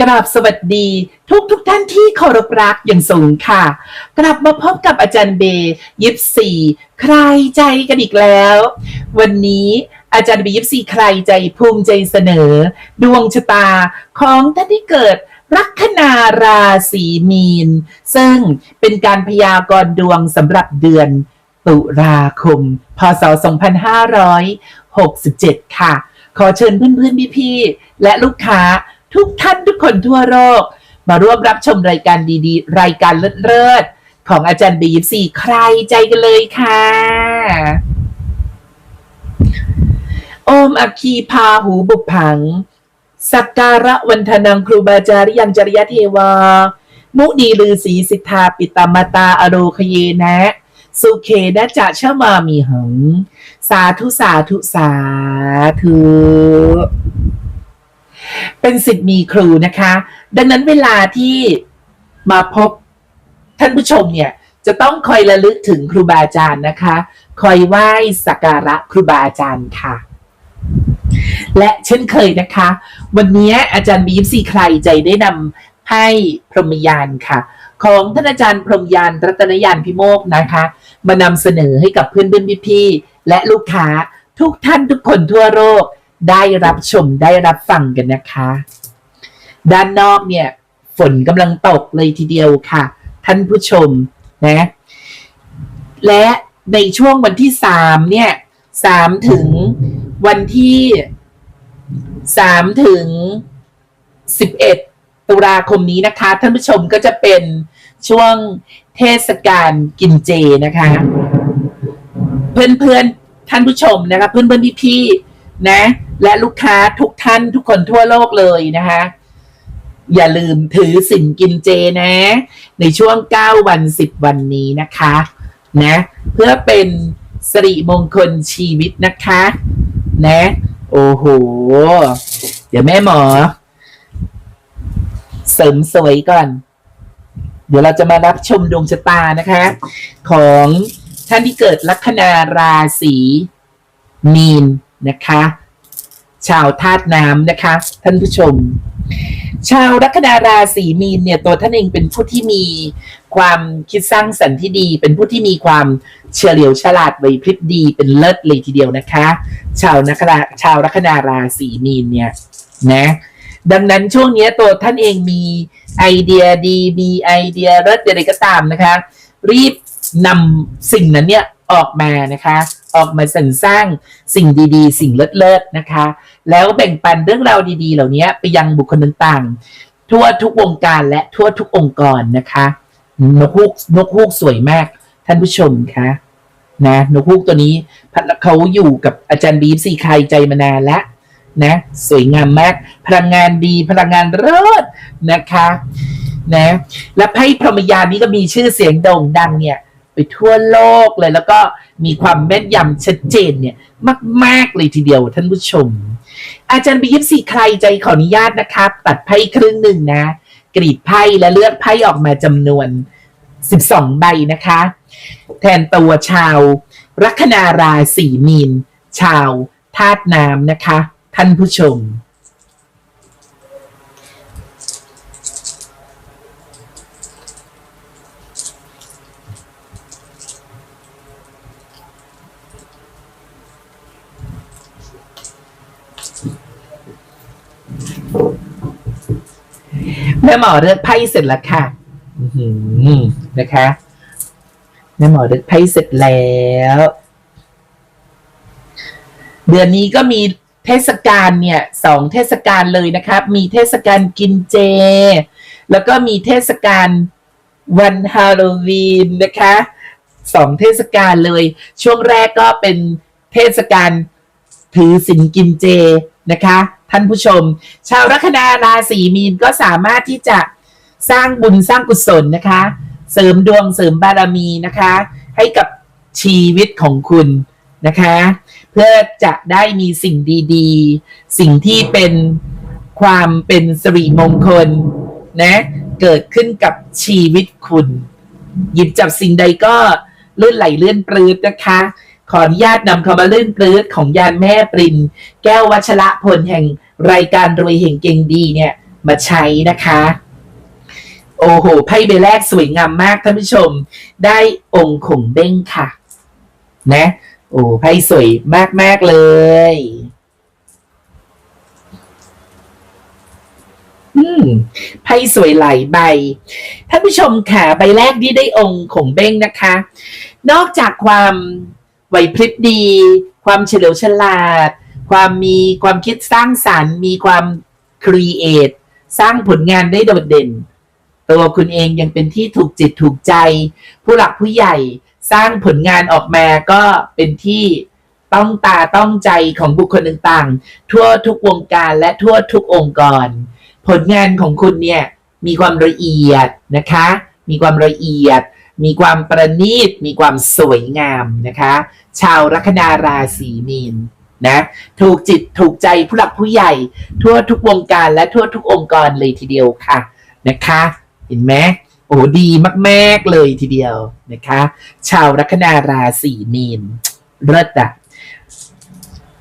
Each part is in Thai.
กราบสวัสดีทุกทุกท่านที่เคารพรักอย่างสูงค่ะ กลับมาพบกับอาจารย์เบย์ยิปซีใครใจกันอีกแล้ว วันนี้อาจารย์เบย์ยิปซีใครใจภูมิใจเสนอ ดวงชะตาของท่านที่เกิดลัคนาราศีมีน ซึ่งเป็นการพยากรณ์ดวงสำหรับเดือน ตุลาคม พศ 2567 ค่ะ ขอเชิญเพื่อนๆพี่ๆและลูกค้า ทุกท่านทุกคนทั่วโลกมาร่วมรับชมรายการดีๆ รายการเลิศๆของอาจารย์บียิปซีใครใจกันเลยค่ะโอมอคีพาหูบุพผัง สักการะวันทนังครูบาจาริยังจริยเทวา มุนีลือสีสิทธาปิตามาตาอโรคเยนะ สุเคนะจะชะมามีหัง สาธุสาธุสาธุ เป็นสิทธิ์มีครูนะคะ ดังนั้นเวลาที่มาพบท่านผู้ชมเนี่ยจะต้องคอยระลึกถึงครูบาอาจารย์นะคะ คอยไหว้สักการะครูบาอาจารย์ค่ะ และเช่นเคยนะคะ วันนี้อาจารย์บีฟซีใครใจได้นำไพ่พรหมยานค่ะ ของท่านอาจารย์พรหมยานรัตนยานพิโมกนะคะ มานำเสนอให้กับเพื่อนเพื่อนพี่ๆและลูกค้าทุกท่านทุกคนทั่วโลก ได้รับชมได้รับฟังกันนะคะ ด้านนอกเนี่ย ฝนกำลังตกเลยทีเดียวค่ะ ท่านผู้ชมนะ และในช่วงวันที่สามเนี่ยสามถึงวันที่สามถึงสิบเอ็ดตุลาคมนี้นะคะ ท่านผู้ชมก็จะเป็นช่วงเทศกาลกินเจนะคะ เพื่อนๆท่านผู้ชมนะคะ เพื่อนๆพี่ๆนะ และลูกค้าทุกท่านทุกคนทั่วโลกเลยนะคะ อย่าลืมถือสินกินเจนะ ในช่วง 9 วัน 10 วันนี้นะคะนะเพื่อเป็นสิริมงคลชีวิตนะคะ นะ โอ้โห เดี๋ยวแม่หมอ เสริมสวยก่อน เดี๋ยวเราจะมารับชมดวงชะตานะคะ ของท่านที่เกิดลัคนาราศีมีนนะคะ ชาวธาตุน้ำนะคะ ท่านผู้ชม ชาวลัคนาราศีมีนเนี่ยตัวท่านเองเป็นผู้ที่มีความคิดสร้างสรรค์ที่ดี เป็นผู้ที่มีความเฉลียวฉลาดไหวพริบดีเป็นเลิศเลยทีเดียวนะคะ ชาวนักราชาวลัคนาราศีมีนเนี่ยนะดังนั้นช่วงนี้ตัวท่านเองมีไอเดียดีมีไอเดียเลิศอะไรก็ตามนะคะ รีบนำสิ่งนั้นเนี่ยออกมานะคะ ออกมาสรรสร้างสิ่งดีๆ สิ่งเลิศๆนะคะ แล้วแบ่งปันเรื่องราวดีๆ เหล่านี้ไปยังบุคคลต่างๆ ทั่วทุกวงการและทั่วทุกองค์กรนะคะ นกฮูกนกฮูกสวยมากท่านผู้ชมคะนะนกฮูกตัวนี้พัดเขาอยู่กับอาจารย์บีฟซีใครใจมานานแล้วนะสวยงามมาก พลังงานดีพลังงานเลิศนะคะนะและไพ่พรหมยานนี้ก็มีชื่อเสียงโด่งดังเนี่ย ไปทั่วโลกเลย แล้วก็มีความแม่นยำชัดเจนเนี่ย มาก ๆ เลยทีเดียวท่านผู้ชม อาจารย์บียิปซีใครใจขออนุญาตนะครับ ตัดไพ่ครึ่งหนึ่งนะ กรีดไพ่และเลือกไพ่ออกมาจำนวน 12 ใบนะคะ แทนตัวชาว ลัคนาราศีมีน ชาวธาตุน้ำนะคะ ท่านผู้ชม แม่หมอเลือกไพ่เสร็จแล้วค่ะอืนะคะแม่หมอเลือกไพ่เสร็จแล้ว เดือนนี้ก็มีเทศกาลเนี่ยสองเทศกาลเลยนะครับ มีเทศกาลกินเจ แล้วก็มีเทศกาลวันฮาโลวีนนะคะสองเทศกาลเลย ช่วงแรกก็เป็นเทศกาลถือศีลกินเจ นะคะ ท่านผู้ชม ชาวลัคนาราศีมีนก็สามารถที่จะสร้างบุญสร้างกุศลนะคะ เสริมดวงเสริมบารมีนะคะ ให้กับชีวิตของคุณนะคะ เพื่อจะได้มีสิ่งดีๆ สิ่งที่เป็นความเป็นสิริมงคลนะเกิดขึ้นกับชีวิตคุณ หยิบจับสิ่งใดก็เลื่อนไหลเลื่อนปลืดนะคะ ขออนุญาตนำคำลื่นปลืดของยานแม่ปรินแก้ววัชระพลแห่งรายการรวยเห่งเก่งดีเนี่ย มาใช้นะคะ โอ้โหไพ่ใบแรกสวยงามมากท่านผู้ชม ได้องค์ขงเด้งค่ะ นะ โอ้ไพ่สวยมาก ๆ เลยอืมไพ่สวยหลายใบ ท่านผู้ชมค่ะ ใบแรกนี่ได้องค์ของเบ้งนะคะ นอกจากความ ไหวพริบดี ความเฉลียวฉลาด ความมีความคิดสร้างสารรค์ มีความครีเอทสร้างผลงานได้โดดเด่น ตัวคุณเองยังเป็นที่ถูกจิตถูกใจ ผู้หลักผู้ใหญ่สร้างผลงานออกมาก็เป็นที่ต้องตาต้องใจของบุคคลต่างๆ ทั่วทุกวงการและทั่วทุกองค์กร ผลงานของคุณเนี่ยมีความละเอียดนะคะ มีความละเอียด มีความประณีต มีความสวยงามนะคะ ชาวลัคนาราศีมีนนะถูกจิตถูกใจผู้หลักผู้ใหญ่ ทั่วทุกวงการและทั่วทุกองค์กรเลยทีเดียวค่ะนะคะ เห็นไหมโอ้ดีมากๆเลยทีเดียวนะคะ ชาวลัคนาราศีมีนเลิศอะ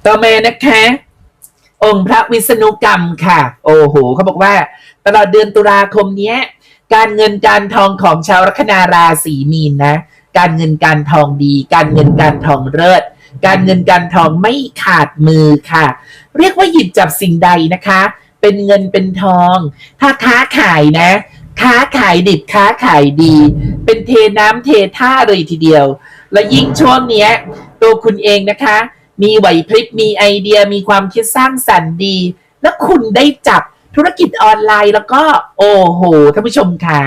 ต่อมานะคะ องค์พระวิษณุกรรมค่ะ โอ้โหเขาบอกว่า ตลอดเดือนตุลาคมเนี้ย การเงินการทองของชาวลัคนาราศีมีนนะ การเงินการทองดี การเงินการทองเลิศการเงินการทองไม่ขาดมือค่ะ เรียกว่าหยิบจับสิ่งใดนะคะ เป็นเงินเป็นทอง ถ้าค้าขายนะ ค้าขายดิบค้าขายดี เป็นเทน้ำเทท่าเลยทีเดียว และยิ่งช่วงเนี้ย ตัวคุณเองนะคะ มีไหวพริบมีไอเดียมีความคิดสร้างสรรค์ดี แล้วคุณได้จับ ธุรกิจออนไลน์แล้วก็ โอ้โหท่านผู้ชมขา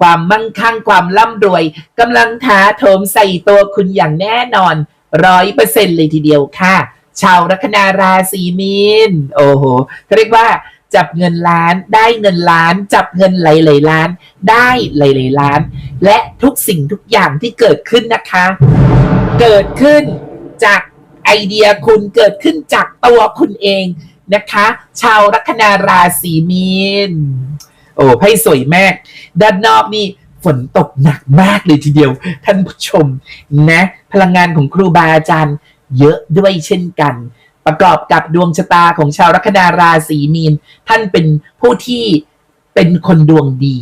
ความมั่งคั่งความร่ำรวยกำลังท้าโถมใส่ตัวคุณอย่างแน่นอนร้อยเปอร์เซ็นเลยทีเดียวค่ะ ชาวลัคนาราศีมีน โอ้โหเขาเรียกว่าจับเงินล้านได้เงินล้าน จับเงินหลายๆล้าน ได้หลายๆล้าน และทุกสิ่งทุกอย่างที่เกิดขึ้นนะคะ เกิดขึ้นจากไอเดียคุณเกิดขึ้นจากตัวคุณเอง นะคะ ชาวลัคนาราศีมีน โอ้ไพ่สวยมาก ด้านนอกนี่ฝนตกหนักมากเลยทีเดียว ท่านผู้ชมนะ พลังงานของครูบาอาจารย์ เยอะด้วยเช่นกัน ประกอบกับดวงชะตาของชาวลัคนาราศีมีน ท่านเป็นผู้ที่เป็นคนดวงดี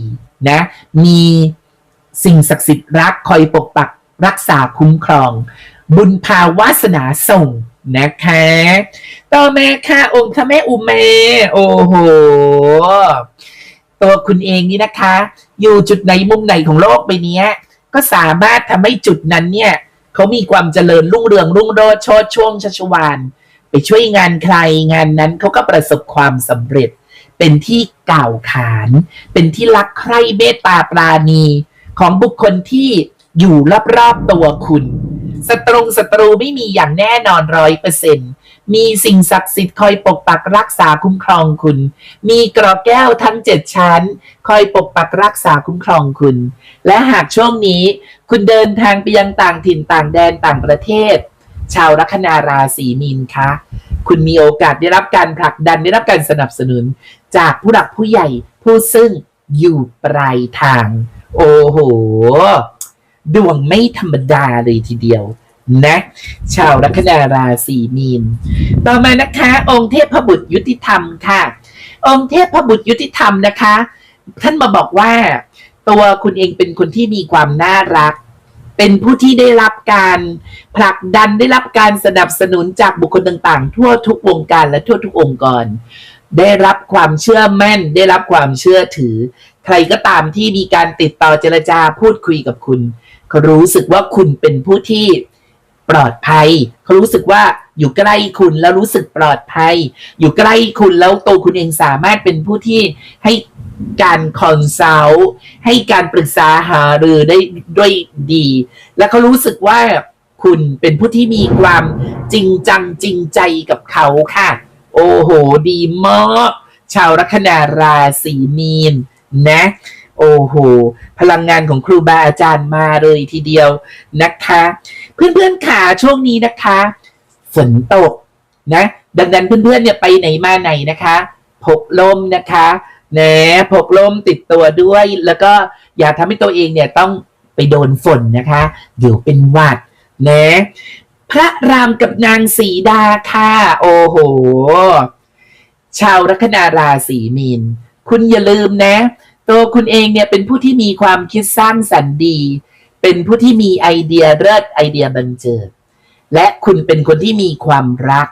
นะ มีสิ่งศักดิ์สิทธิ์รักคอยปกปักรักษาคุ้มครอง บุญภาวาสนาส่ง นะคะ ต่อมาค่ะองค์พระแม่อุเมโอ้โห ตัวคุณเองนี่นะคะ อยู่จุดไหนมุมไหนของโลกใบเนี้ย ก็สามารถทำให้จุดนั้นเนี่ยเขามีความเจริญรุ่งเรืองรุ่งโรจน์โชดช่วงชัชวานไปช่วยงานใครงานนั้นเขาก็ประสบความสำเร็จ เป็นที่กล่าวขาน เป็นที่รักใคร่เมตตาปราณี ของบุคคลที่อยู่รอบๆตัวคุณ ศัตรูศัตรูไม่มีอย่างแน่นอนร้อยเปอร์เซ็นมีสิ่งศักดิ์สิทธิ์คอยปกปักรักษาคุ้มครองคุณ มีกรอบแก้วทั้งเจ็ดชั้น คอยปกปักรักษาคุ้มครองคุณ และหากช่วงนี้ คุณเดินทางไปยังต่างถิ่นต่างแดนต่างประเทศ ชาวลัคนาราศีมีนคะ คุณมีโอกาสได้รับการผลักดันได้รับการสนับสนุน จากผู้หลักผู้ใหญ่ผู้ซึ่งอยู่ปลายทาง โอ้โห ดวงไม่ธรรมดาเลยทีเดียว นะ ชาวลัคนาราศีมีน ต่อมานะคะ องค์เทพบุตรยุติธรรมค่ะ องค์เทพบุตรยุติธรรมนะคะ ท่านมาบอกว่า ตัวคุณเองเป็นคนที่มีความน่ารัก เป็นผู้ที่ได้รับการผลักดันได้รับการสนับสนุนจากบุคคลต่างๆ ทั่วทุกวงการและทั่วทุกองค์กรได้รับความเชื่อมั่น ได้รับความเชื่อถือ ใครก็ตามที่มีการติดต่อเจรจาพูดคุยกับคุณ เขารู้สึกว่าคุณเป็นผู้ที่ ปลอดภัย เขารู้สึกว่าอยู่ใกล้คุณแล้วรู้สึกปลอดภัย อยู่ใกล้คุณแล้วตัวคุณเองสามารถเป็นผู้ที่ให้การคอนซัลท์ให้การปรึกษาหารือได้ด้วยดี และเขารู้สึกว่าคุณเป็นผู้ที่มีความจริงจังจริงใจกับเขาค่ะ โอ้โห ดีมากชาวลัคนาราศีมีนนะ โอ้โห พลังงานของครูบาอาจารย์มาเลยทีเดียวนะคะ เพื่อนๆขาช่วงนี้นะคะ ฝนตกนะ ดังนั้นเพื่อนๆเนี่ยไปไหนมาไหนนะคะพกล่มนะคะแหนพกล่มติดตัวด้วย แล้วก็อย่าทำให้ตัวเองเนี่ยต้องไปโดนฝนนะคะ เดี๋ยวเป็นหวัดนะพระรามกับนางสีดาค่ะ โอ้โห ชาวลัคนาราศีมีน คุณอย่าลืมนะ ตัวคุณเองเนี่ยเป็นผู้ที่มีความคิดสร้างสรรค์ดี เป็นผู้ที่มีไอเดียเลิศไอเดียบันเจิด และคุณเป็นคนที่มีความรัก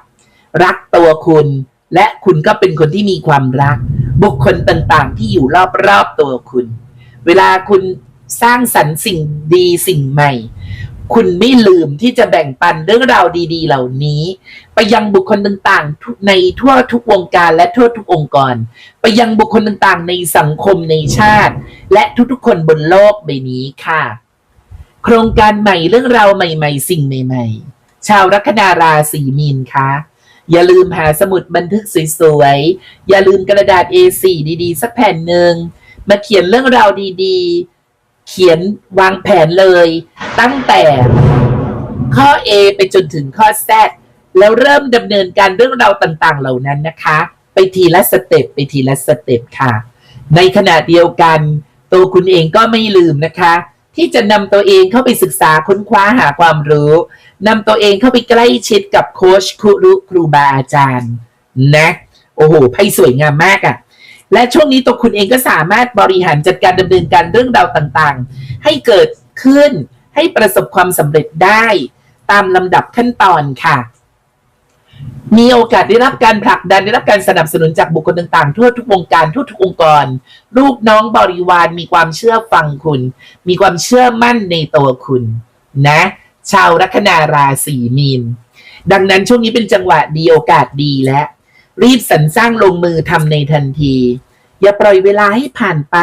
รักตัวคุณ และคุณก็เป็นคนที่มีความรัก บุคคลต่างๆ ที่อยู่รอบๆตัวคุณ เวลาคุณสร้างสรรค์สิ่งดีสิ่งใหม่ คุณไม่ลืมที่จะแบ่งปันเรื่องราวดี ๆ เหล่านี้ ไปยังบุคคลต่างๆ ในทั่วทุกวงการและทั่วทุกองค์กร ไปยังบุคคลต่างๆ ในสังคมในชาติ และทุกๆ คนบนโลกใบนี้ค่ะ โครงการใหม่เรื่องราวใหม่ ๆ สิ่งใหม่ ๆ ชาวลัคนาราศีมีนคะอย่าลืมหาสมุดบันทึกสวยๆอย่าลืมกระดาษ A4 ดีๆ สักแผ่นหนึ่งมาเขียนเรื่องราวดีๆ เขียนวางแผนเลย ตั้งแต่ข้อ A ไปจนถึงข้อ Z แล้วเริ่มดำเนินการเรื่องราวต่าง ๆ เหล่านั้นนะคะ ไปทีละสเต็ปไปทีละสเต็ปค่ะ ในขณะเดียวกัน ตัวคุณเองก็ไม่ลืมนะคะ ที่จะนำตัวเองเข้าไปศึกษาค้นคว้าหาความรู้นำตัวเองเข้าไปใกล้ชิดกับโค้ชครูครูบาอาจารย์นะโอ้โหไพ่สวยงามมากอะ่ะ และช่วงนี้ตัวคุณเองก็สามารถบริหารจัดการดำเนินการเรื่องราวต่างๆ ให้เกิดขึ้นให้ประสบความสำเร็จได้ตามลำดับขั้นตอนค่ะ มีโอกาสได้รับการผลักดันได้รับการสนับสนุนจากบุคคลต่างๆ ทั่วทุกวงการทั่วทุกองค์กร ลูกน้องบริวารมีความเชื่อฟังคุณ มีความเชื่อมั่นในตัวคุณ นะ ชาวลัคนาราศีมีน ดังนั้นช่วงนี้เป็นจังหวะดีโอกาสดีและ รีบสรรสร้างลงมือทำในทันที อย่าปล่อยเวลาให้ผ่านไป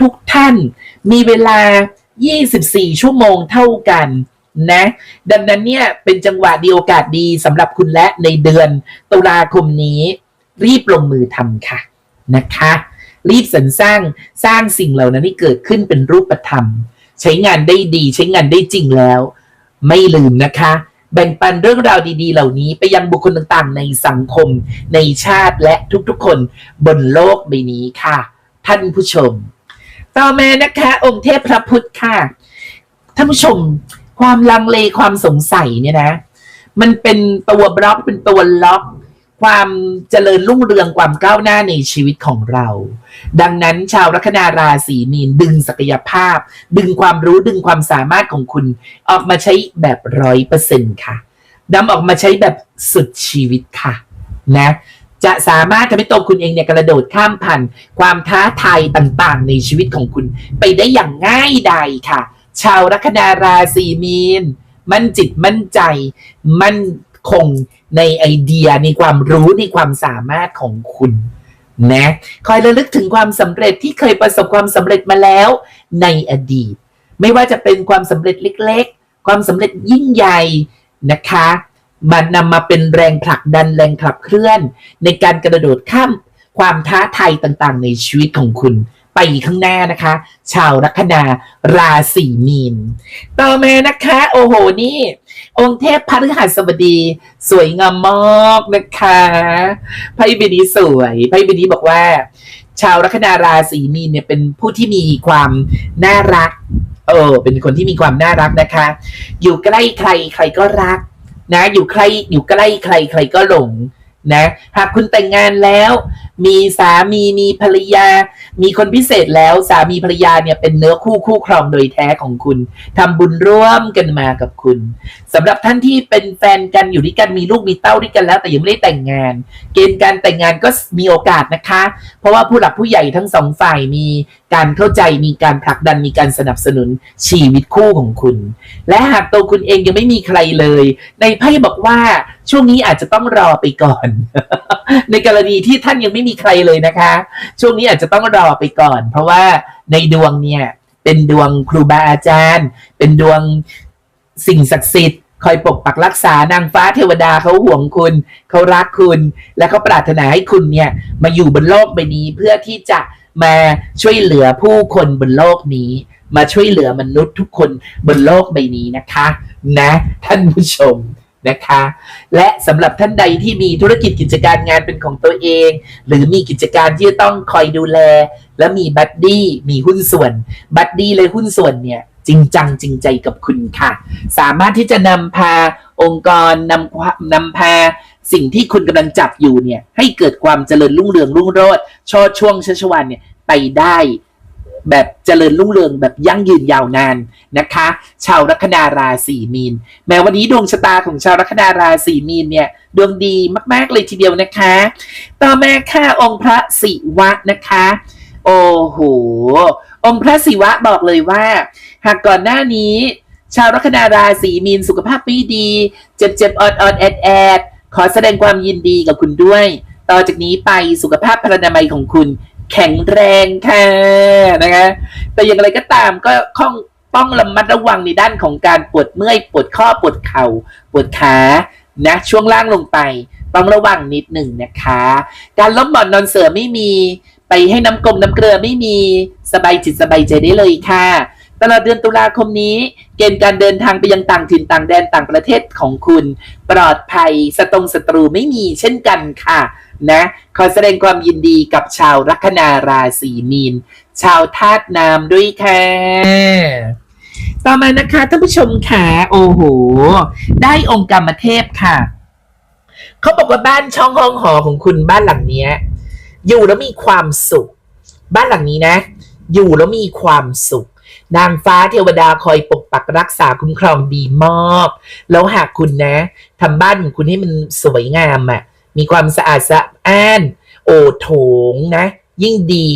ทุกท่านมีเวลา 24 ชั่วโมงเท่ากันนะ ดังนั้นเนี่ยเป็นจังหวะดีโอกาสดีสำหรับคุณและในเดือนตุลาคมนี้ รีบลงมือทำค่ะนะคะ รีบสรรสร้างสร้างสิ่งเหล่านั้นให้เกิดขึ้นเป็นรูปธรรม ใช้งานได้ดีใช้งานได้จริงแล้ว ไม่ลืมนะคะ แบ่งปันเรื่องราวดีๆ เหล่านี้ไปยังบุคคลต่างๆ ในสังคม ในชาติและทุกๆ คนบนโลกใบนี้ค่ะ ท่านผู้ชม ต่อมานะคะ องค์เทพพระพุทธค่ะ ท่านผู้ชม ความลังเลความสงสัยเนี่ยนะ มันเป็นตัวบล็อกเป็นตัวล็อก ความเจริญรุ่งเรืองความก้าวหน้าในชีวิตของเรา ดังนั้นชาวลัคนาราศีมีนดึงศักยภาพ ดึงความรู้ดึงความสามารถของคุณ ออกมาใช้แบบร้อยเปอร์เซ็นค่ะนำออกมาใช้แบบสุดชีวิตค่ะ นะจะสามารถทำให้ตัวคุณเองเนี่ยกระโดดข้ามผ่านความท้าทายต่างๆ ในชีวิตของคุณ ไปได้อย่างง่ายดายค่ะ ชาวลัคนาราศีมีน มั่นจิตมั่นใจ มั่น คงในไอเดียในความรู้ในความสามารถของคุณนะคอยระลึกถึงความสำเร็จที่เคยประสบความสำเร็จมาแล้วในอดีต ไม่ว่าจะเป็นความสำเร็จเล็ก ๆ ความสำเร็จยิ่งใหญ่นะคะมันนำมาเป็นแรงผลักดันแรงขับเคลื่อน ในการกระโดดข้ามความท้าทายต่างๆ ในชีวิตของคุณ ข้างหน้านะคะ ชาวลัคนาราศีมีน ต่อมานะคะ โอ้โหนี่ องค์เทพพฤหัสบดี สวยงามมากนะคะไพ่ใบนี้สวยไพ่ใบนี้บอกว่า ชาวลัคนาราศีมีนเนี่ยเป็นผู้ที่มีความน่ารักเออเป็นคนที่มีความน่ารักนะคะ อยู่ใกล้ใคร ใครก็รัก นะ อยู่ใครอยู่ใกล้ใคร ใครก็หลง นะหากคุณแต่งงานแล้ว มีสามีมีภรรยา มีคนพิเศษแล้วสามีภรรยาเนี่ยเป็นเนื้อคู่คู่ครองโดยแท้ของคุณทำบุญร่วมกันมากับคุณสำหรับท่านที่เป็นแฟนกันอยู่ด้วยกันมีลูกมีเต้าด้วยกันแล้ว แต่ยังไม่ได้แต่งงาน เกณฑ์การแต่งงานก็มีโอกาสนะคะ เพราะว่าผู้หลักผู้ใหญ่ทั้งสองฝ่ายมี การเข้าใจมีการผลักดันมีการสนับสนุนชีวิตคู่ของคุณ และหากตัวคุณเองยังไม่มีใครเลย ในไพ่บอกว่าช่วงนี้อาจจะต้องรอไปก่อน ในกรณีที่ท่านยังไม่มีใครเลยนะคะ ช่วงนี้อาจจะต้องรอไปก่อน เพราะว่าในดวงเนี่ยเป็นดวงครูบาอาจารย์ เป็นดวงสิ่งศักดิ์สิทธิ์คอยปกปักรักษานางฟ้าเทวดาเขาห่วงคุณ เขารักคุณ และเขาปรารถนาให้คุณเนี่ยมาอยู่บนโลกใบนี้เพื่อที่จะ มาช่วยเหลือผู้คนบนโลกนี้ มาช่วยเหลือมนุษย์ทุกคนบนโลกใบนี้นะคะ นะ ท่านผู้ชมนะคะ และสำหรับท่านใดที่มีธุรกิจกิจการงานเป็นของตัวเอง หรือมีกิจการที่จะต้องคอยดูแล และมีบัดดี้มีหุ้นส่วนบัดดี้เลยหุ้นส่วนเนี่ยจริงจังจริงใจกับคุณค่ะ สามารถที่จะนำพาองค์กรนำนำพา สิ่งที่คุณกำลังจับอยู่เนี่ย ให้เกิดความเจริญรุ่งเรืองรุ่งโรจน์ชอดช่วงชัชวันเนี่ยไปได้แบบเจริญรุ่งเรืองแบบยั่งยืนยาวนานนะคะ ชาวลัคนาราศีมีน แม้วันนี้ดวงชะตาของชาวลัคนาราศีมีนเนี่ยดวงดีมาก ๆ เลยทีเดียวนะคะ ต่อมาค่ะองค์พระศิวะนะคะ โอ้โห องค์พระศิวะบอกเลยว่า หากก่อนหน้านี้ ชาวลัคนาราศีมีนสุขภาพไม่ดี เจ็บเจ็บๆออดออดแอดแอด ขอแสดงความยินดีกับคุณด้วย ต่อจากนี้ไปสุขภาพพลานามัยของคุณ แข็งแรงค่ะนะคะ แต่อย่างไรก็ตามก็ข้องต้องระมัดระวังในด้านของการปวดเมื่อย ปวดข้อปวดเข่า ปวดขานะช่วงล่างลงไป ต้องระวังนิดหนึ่งนะคะ การล้มบ่อนนอนเสือไม่มี ไปให้น้ำกลมน้ำเกลือไม่มีสบายจิตสบายใจได้เลยค่ะ ตลอดเดือนตุลาคมนี้ เกณฑ์การเดินทางไปยังต่างถิ่นต่างแดนต่างประเทศของคุณ ปลอดภัยสตรงศัตรูไม่มีเช่นกันค่ะนะขอแสดงความยินดีกับชาวลัคนาราศีมีน ชาวธาตุน้ำด้วยค่ะต่อมานะคะท่านผู้ชมค่ะโอ้โห ได้องค์กรรมเทพค่ะ เขาบอกว่าบ้านช่องห้องหอของคุณบ้านหลังเนี้ย อยู่แล้วมีความสุข บ้านหลังนี้นะ อยู่แล้วมีความสุข นางฟ้าเทวดาคอยปกปักรักษาคุ้มครองดีมาก แล้วหากคุณนะทำบ้านของคุณให้มันสวยงามอะ่ะ มีความสะอาดสะอ้าน โอโถงนะ ยิ่งดี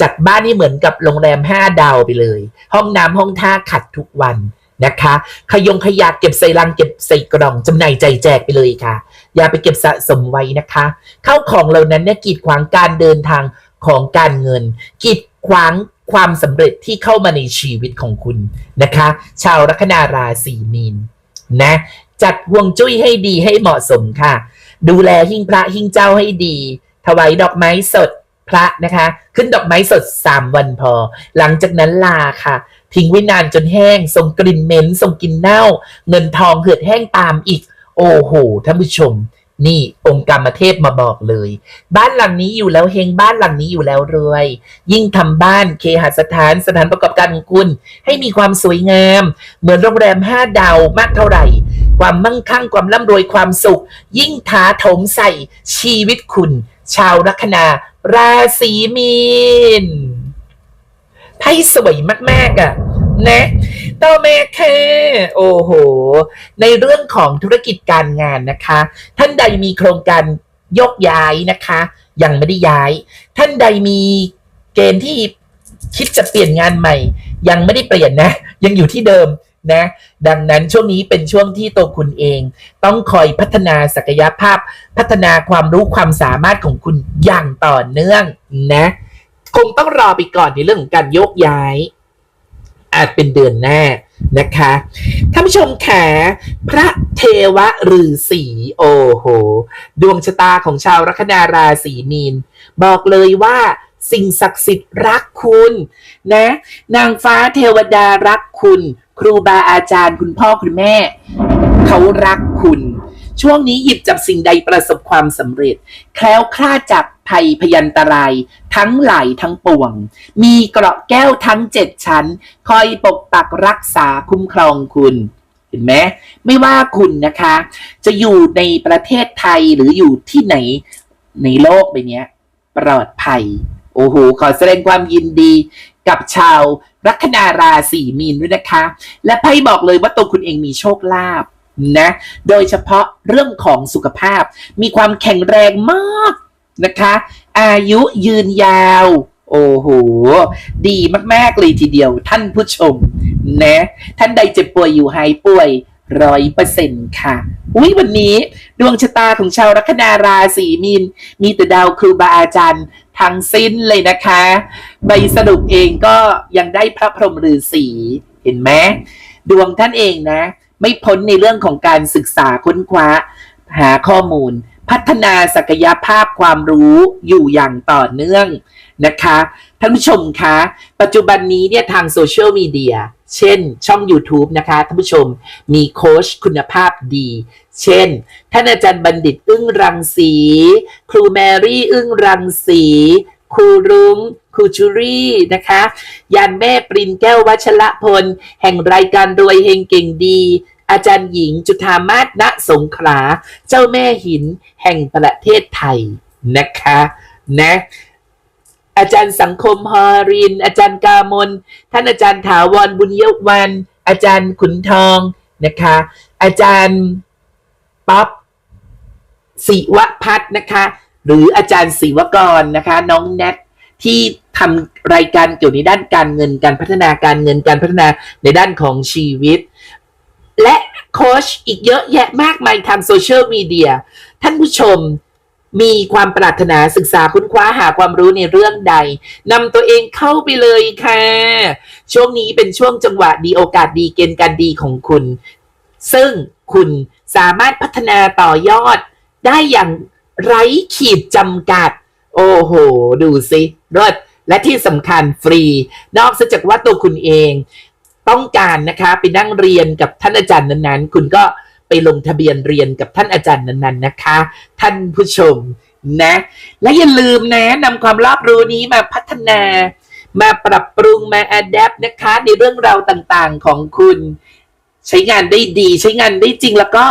จัดบ้านให้เหมือนกับโรงแรมห้าดาวไปเลย ห้องน้ำห้องท่าขัดทุกวันนะคะ ขยงขยะเก็บใส่ลังเก็บใส่กล่องจำหน่ายใจแจกไปเลยค่ะ อย่าไปเก็บสะสมไว้นะคะ เข้าของเหล่านั้นเนี่ยกีดขวางการเดินทางของการเงิน กีดขวาง ความสำเร็จที่เข้ามาในชีวิตของคุณนะคะ ชาวลัคนาราศีมีนนะ จัดห่วงจุ้ยให้ดีให้เหมาะสมค่ะ ดูแลหิ้งพระหิ้งเจ้าให้ดี ถวายดอกไม้สดพระนะคะ ขึ้นดอกไม้สด 3 วันพอ หลังจากนั้นลาค่ะ ทิ้งไว้นานจนแห้งส่งกลิ่นเหม็นส่งกลิ่นเน่า เงินทองเหือดแห้งตามอีก โอ้โหท่านผู้ชม นี่องค์กรรมเทพมาบอกเลย บ้านหลังนี้อยู่แล้วเฮงบ้านหลังนี้อยู่แล้วรวย ยิ่งทำบ้านเคหสถานสถานประกอบการของคุณ ให้มีความสวยงาม เหมือนโรงแรมห้าดาวมากเท่าไหร่ ความมั่งคั่งความร่ำรวยความสุข ยิ่งท้าโถมใส่ชีวิตคุณ ชาวลัคนาราศีมีนไพ่สวยมากๆอะ นะต่อมาค่ะโอ้โห ในเรื่องของธุรกิจการงานนะคะ ท่านใดมีโครงการยกย้ายนะคะ ยังไม่ได้ย้าย ท่านใดมีเกณฑ์ที่คิดจะเปลี่ยนงานใหม่ ยังไม่ได้เปลี่ยนนะ ยังอยู่ที่เดิมนะดังนั้นช่วงนี้เป็นช่วงที่ตัวคุณเอง ต้องคอยพัฒนาศักยภาพ พัฒนาความรู้ความสามารถของคุณอย่างต่อเนื่องนะ คงต้องรอไปก่อนในเรื่องของการโยกย้าย อาจเป็นเดือนหน้านะคะท่านผู้ชมแขพระเทวฤาษีโอ้โห ดวงชะตาของชาวลัคนาราศีมีน บอกเลยว่าสิ่งศักดิ์สิทธิ์รักคุณนะ นางฟ้าเทวดารักคุณ ครูบาอาจารย์คุณพ่อคุณแม่ เขารักคุณ ช่วงนี้หยิบจับสิ่งใดประสบความสำเร็จ แคล้วคลาดจากภัยพยันตราย ทั้งหลายทั้งปวง มีเกราะแก้วทั้งเจ็ดชั้น คอยปกปักรักษาคุ้มครองคุณเห็นไหมไม่ว่าคุณนะคะ จะอยู่ในประเทศไทยหรืออยู่ที่ไหนในโลกใบเนี้ยปลอดภัย โอ้โห ขอแสดงความยินดีกับชาวลัคนาราศีมีนด้วยนะคะ และไพ่บอกเลยว่าตัวคุณเองมีโชคลาภ นะ โดยเฉพาะเรื่องของสุขภาพ มีความแข็งแรงมากนะคะ อายุยืนยาว โอ้โห ดีมาก ๆ เลยทีเดียวท่านผู้ชม นะ ท่านใดเจ็บป่วยอยู่หายป่วยร้อยเปอร์เซ็นต์ค่ะ อุ้ยวันนี้ดวงชะตาของชาวลัคนาราศีมีน มีแต่ดาวครูบาอาจารย์ทั้งสิ้นเลยนะคะ ใบสรุปเองก็ยังได้พระพรหมฤาษีเห็นไหมดวงท่านเองนะ ไม่พ้นในเรื่องของการศึกษาค้นคว้า หาข้อมูล พัฒนาศักยภาพความรู้อยู่อย่างต่อเนื่องนะคะ ท่านผู้ชมคะ ปัจจุบันนี้เนี่ยทางโซเชียลมีเดียเช่น ช่อง YouTube นะคะ ท่านผู้ชมมีโค้ชคุณภาพดี เช่น ท่านอาจารย์บัณฑิตอึ้งรังสี ครูแมรี่อึ้งรังสี ครูรุ้งครูจูรี่นะคะยานแม่ปรินแก้ววัชระพล แห่งรายการรวยเฮงเก่งดี อาจารย์หญิงจุธามาศณสงขลาเจ้าแม่หินแห่งประเทศไทยนะคะนะอาจารย์สังคมฮอริน อาจารย์กามลท่านอาจารย์ถาวรบุญเยวัน อาจารย์ขุนทองนะคะ อาจารย์ป๊อปศิวพัฒน์นะคะ หรืออาจารย์ศิวกรนะคะ น้องแนทที่ทำรายการเกี่ยวในด้านการเงินการพัฒนาการเงินการพัฒนาในด้านของชีวิต และโค้ชอีกเยอะแยะมากมายทางโซเชียลมีเดียท่านผู้ชมมีความปรารถนาศึกษาค้นคว้าหาความรู้ในเรื่องใดนำตัวเองเข้าไปเลยค่ะ ช่วงนี้เป็นช่วงจังหวะดีโอกาสดีเกณฑ์การดีของคุณ ซึ่งคุณสามารถพัฒนาต่อยอดได้อย่าง ไร้ขีดจำกัด โอ้โห ดูสิรถและที่สำคัญฟรี นอกจากว่าตัวคุณเอง ต้องการนะคะไปนั่งเรียนกับท่านอาจารย์นั้นๆ คุณก็ไปลงทะเบียนเรียนกับท่านอาจารย์นั้นๆนะคะ ท่านผู้ชมนะ และอย่าลืมนะนำความรอบรู้นี้มาพัฒนา มาปรับปรุงมาอัดแอปนะคะ ในเรื่องราวต่างๆของคุณ ใช้งานได้ดี ใช้งานได้จริงแล้วก็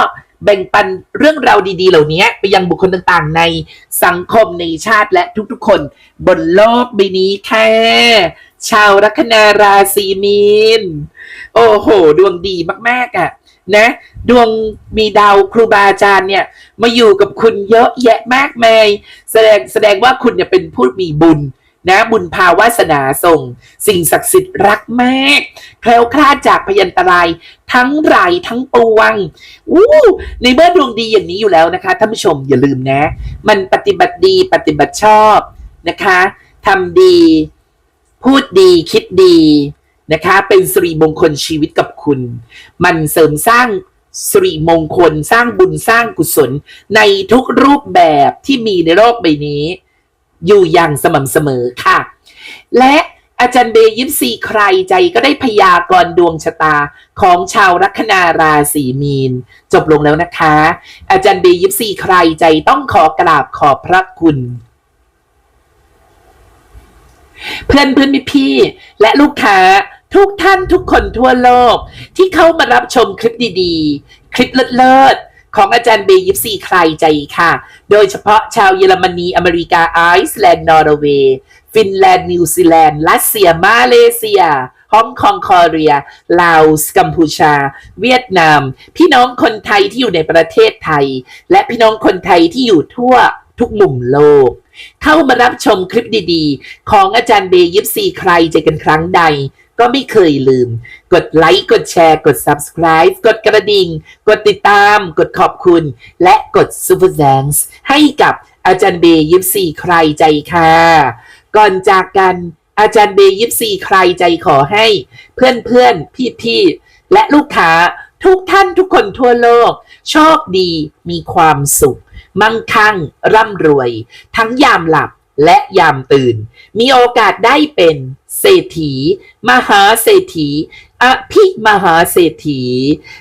แบ่งปันเรื่องราวดีๆ เหล่านี้ไปยังบุคคลต่างๆ ในสังคมในชาติและทุกๆ คน บนโลกใบนี้ค่ะชาวลัคนาราศีมีน โอ้โห ดวงดีมากๆอะนะ ดวงมีดาวครูบาอาจารย์เนี่ย มาอยู่กับคุณเยอะแยะมากมาย แสดงแสดงว่าคุณเนี่ยเป็นผู้มีบุญ นะบุญภาวาสนาส่ง สิ่งศักดิ์สิทธิ์รักมากแคล้วคลาดจากพยันตรายทั้งหลายทั้งปวงอู้ในเมื่อดวงดีอย่างนี้อยู่แล้วนะคะท่านผู้ชมอย่าลืมนะ มันปฏิบัติดีปฏิบัติชอบนะคะทำดี พูดดีคิดดีนะคะ เป็นสิริมงคลชีวิตกับคุณ มันเสริมสร้างสิริมงคลสร้างบุญสร้างกุศลในทุกรูปแบบที่มีในโลกใบนี้ อยู่อย่างสม่ำเสมอค่ะ และอาจารย์เบย์ยิปซีใครใจก็ได้พยากรณ์ดวงชะตาของชาวลัคนาราศีมีน จบลงแล้วนะคะ อาจารย์เบย์ยิปซีใครใจต้องขอกราบขอบพระคุณเพื่อนเพื่อนพี่ และลูกค้าทุกท่านทุกคนทั่วโลก ที่เข้ามารับชมคลิปดีๆ คลิปเลิศ ของอาจารย์เบย์ยิปซีใครใจค่ะ โดยเฉพาะชาวเยอรมนี อเมริกา ไอซ์แลนด์ นอร์เวย์ ฟินแลนด์ นิวซีแลนด์ รัสเซีย มาเลเซียฮ่องกงคอเรีย ลาวสกัมพูชา เวียดนาม พี่น้องคนไทยที่อยู่ในประเทศไทย และพี่น้องคนไทยที่อยู่ทั่วทุกมุมโลก เข้ามารับชมคลิปดีๆ ของอาจารย์เบย์ยิปซีใครใจกันครั้งใด ก็ไม่เคยลืม กดไลค์ กดแชร์ กด subscribe กดกระดิ่ง กดติดตาม กดขอบคุณ และกด super thanks ให้กับอาจารย์เบย์ยิปซีใครใจค่ะ ก่อนจากกันอาจารย์เบย์ยิปซีใครใจขอให้ เพื่อนเพื่อนพี่พี่ๆและลูกค้าทุกท่านทุกคนทั่วโลก โชคดีมีความสุข มั่งคั่ง ร่ำรวย ทั้งยามหลับ และยามตื่น มีโอกาสได้เป็นเศรษฐี มหาเศรษฐีอภิมหาเศรษฐี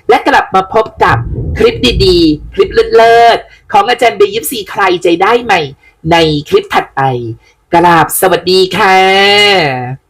และกลับมาพบกับคลิปดีๆ คลิปเลิศๆของอาจารย์เบยิปซีใครใจได้ใหม่ ในคลิปถัดไป กราบสวัสดีค่ะ